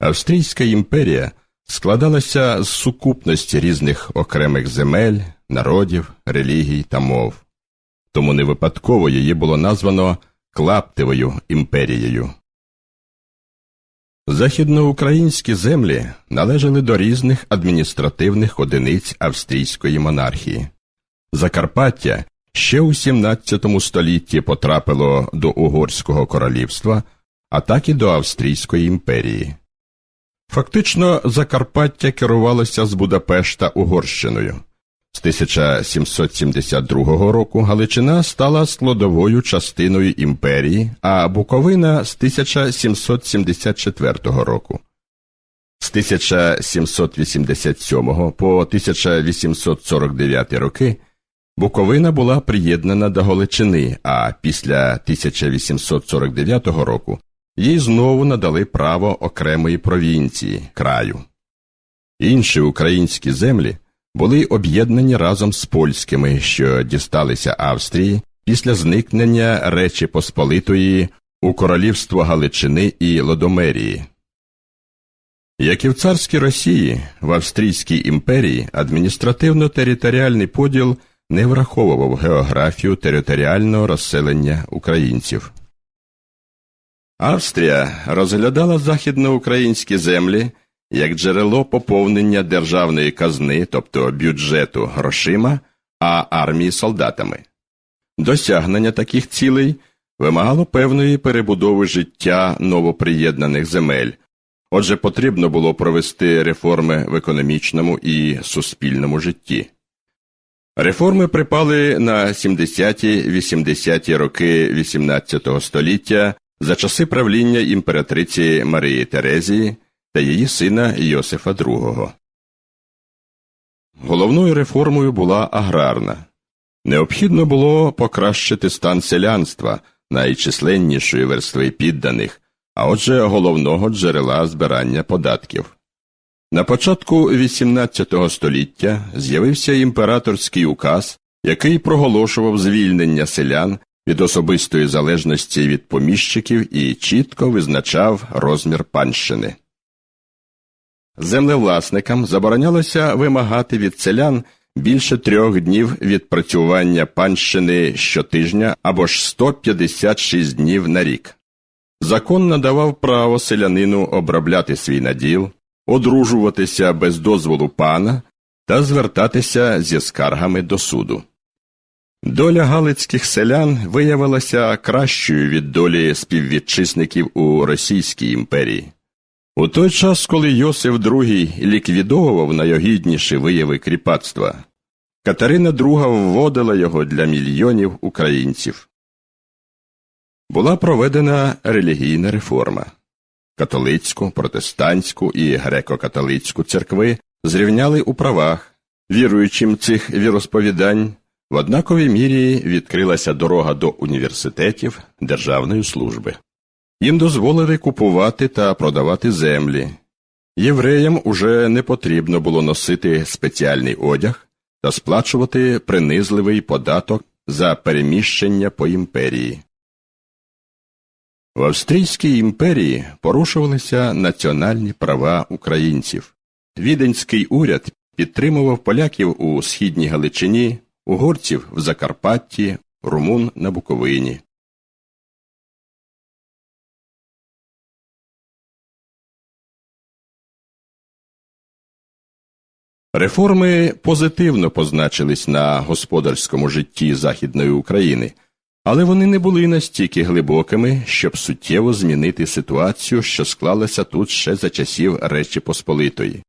Австрійська імперія складалася з сукупності різних окремих земель, народів, релігій та мов. Тому не випадково її було названо Клаптевою імперією. Західноукраїнські землі належали до різних адміністративних одиниць австрійської монархії. Закарпаття ще у 17 столітті потрапило до Угорського королівства, а так і до Австрійської імперії. Фактично, Закарпаття керувалося з Будапешта Угорщиною. З 1772 року Галичина стала складовою частиною імперії, а Буковина з 1774 року. З 1787 по 1849 роки Буковина була приєднана до Галичини, а після 1849 року їй знову надали право окремої провінції краю. Інші українські землі були об'єднані разом з польськими, що дісталися Австрії після зникнення Речі Посполитої у королівство Галичини і Лодомерії. Як і в царській Росії, в Австрійській імперії адміністративно-територіальний поділ не враховував географію територіального розселення українців. Австрія розглядала західноукраїнські землі як джерело поповнення державної казни, тобто бюджету грошима, а армії солдатами. Досягнення таких цілей вимагало певної перебудови життя новоприєднаних земель, отже, потрібно було провести реформи в економічному і суспільному житті. Реформи припали на 70-80-ті роки XVIII століття за часи правління імператриці Марії Терезії та її сина Йосифа II. Головною реформою була аграрна. Необхідно було покращити стан селянства, найчисленнішої верстви підданих, а отже головного джерела збирання податків. На початку XVIII століття з'явився імператорський указ, який проголошував звільнення селян від особистої залежності від поміщиків і чітко визначав розмір панщини. Землевласникам заборонялося вимагати від селян більше трьох днів відпрацювання панщини щотижня або ж 156 днів на рік. Закон надавав право селянину обробляти свій наділ, одружуватися без дозволу пана та звертатися зі скаргами до суду. Доля галицьких селян виявилася кращою від долі співвітчизників у Російській імперії. У той час, коли Йосиф II ліквідовував найогідніші вияви кріпацтва, Катерина II вводила його для мільйонів українців. Була проведена релігійна реформа. Католицьку, протестантську і греко-католицьку церкви зрівняли у правах, віруючим цих віросповідань, в однаковій мірі відкрилася дорога до університетів державної служби. Їм дозволили купувати та продавати землі. Євреям уже не потрібно було носити спеціальний одяг та сплачувати принизливий податок за переміщення по імперії. В Австрійській імперії порушувалися національні права українців. Віденський уряд підтримував поляків у східній Галичині, угорців в Закарпатті, румун на Буковині. Реформи позитивно позначились на господарському житті Західної України, але вони не були настільки глибокими, щоб суттєво змінити ситуацію, що склалася тут ще за часів Речі Посполитої.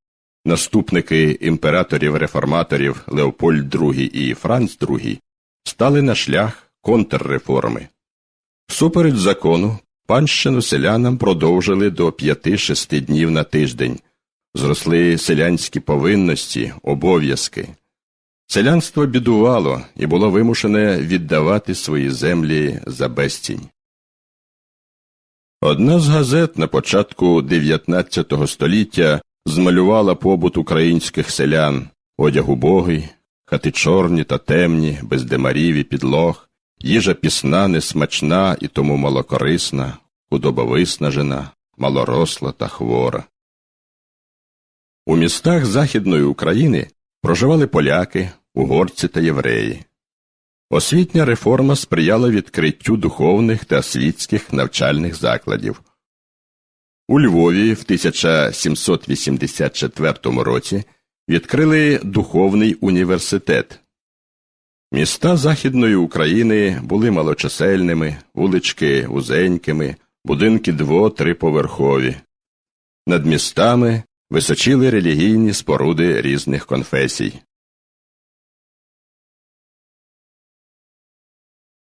Наступники імператорів-реформаторів Леопольд II і Франц II стали на шлях контрреформи. Всупереч закону, панщину селянам продовжили до 5-6 днів на тиждень зросли селянські повинності, обов'язки. Селянство бідувало і було вимушене віддавати свої землі за безцінь. Одна з газет на початку 19 століття змалювала побут українських селян, одяг убогий, хати чорні та темні, без демарів і підлог, їжа пісна, несмачна і тому малокорисна, худоба виснажена, малоросла та хвора. У містах Західної України проживали поляки, угорці та євреї. Освітня реформа сприяла відкриттю духовних та світських навчальних закладів. У Львові в 1784 році відкрили духовний університет. Міста Західної України були малочисельними, вулички вузенькими, будинки дво-триповерхові. Над містами височили релігійні споруди різних конфесій.